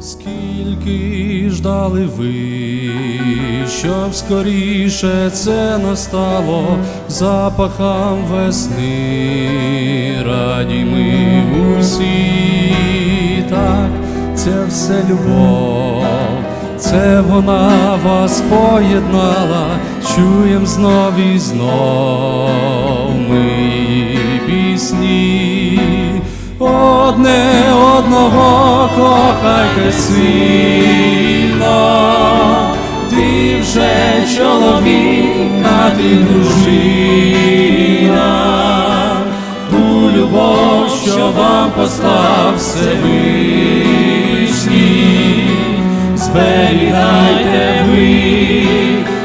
Скільки ждали ви, щоб скоріше це настало запахам весни, раді ми усі, так, це все любов, це вона вас поєднала, чуєм знов і знов ми її пісні. Одне одного кохайте сильно, ти вже чоловік, а ти дружина, ту любов, що вам послав Всевишній, зберігайте ви,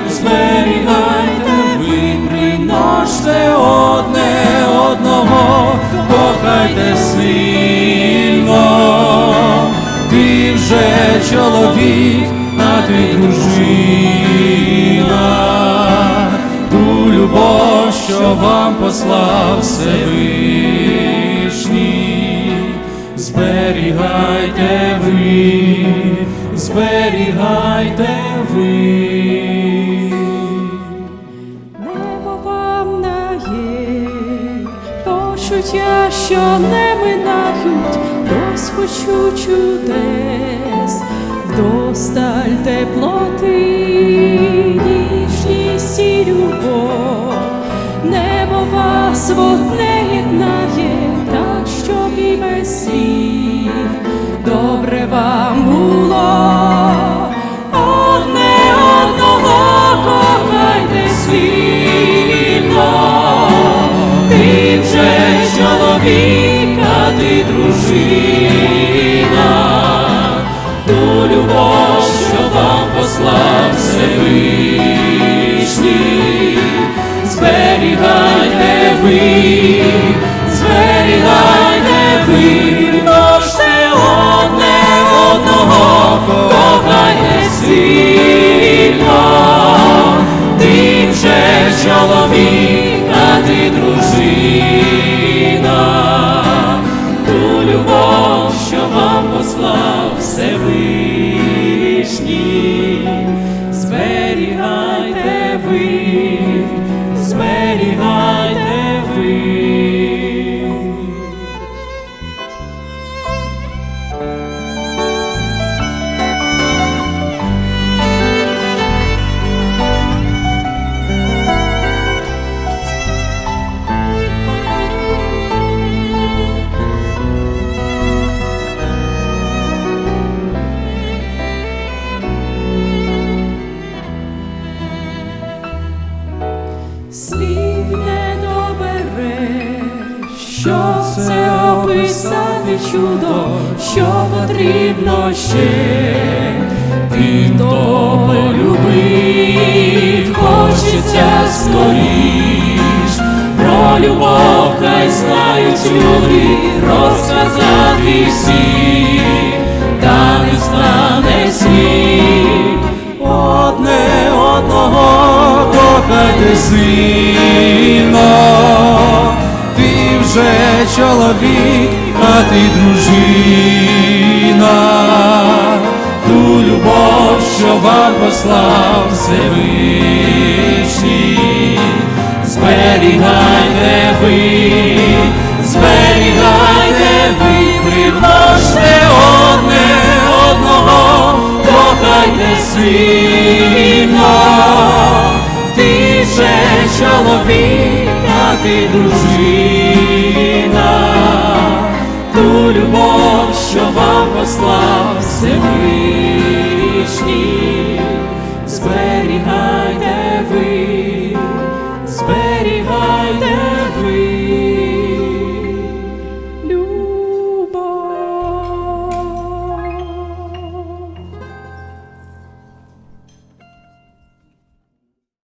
зберігайте ви, примножте одне одного, кохайте сильно, вже чоловік, а ти дружина, ту любов, що вам послав Всевишній, зберігайте ви, зберігайте ви. Почуття, що не минають, досхочу чудес, вдосталь теплоти, ніжність і любов, небо вас в одне єднає, так щоб і без слів. Добре вам було. Одне одного кохайте сильно, ти вже чоловік, ти дружина, послав що це описати чудо, що потрібно ще, ти хто полюбив, хочеться скоріш, про любов хай знають люди, розказати всі, та не стане слів. Одне одного кохайте сильно, чоловік, а ти дружина, ту любов, що вам послав Всевишній, зберігайте ви, зберігайте ви, примножте одне одного, кохайте сильно, ти же чоловік, а ти дружина, послав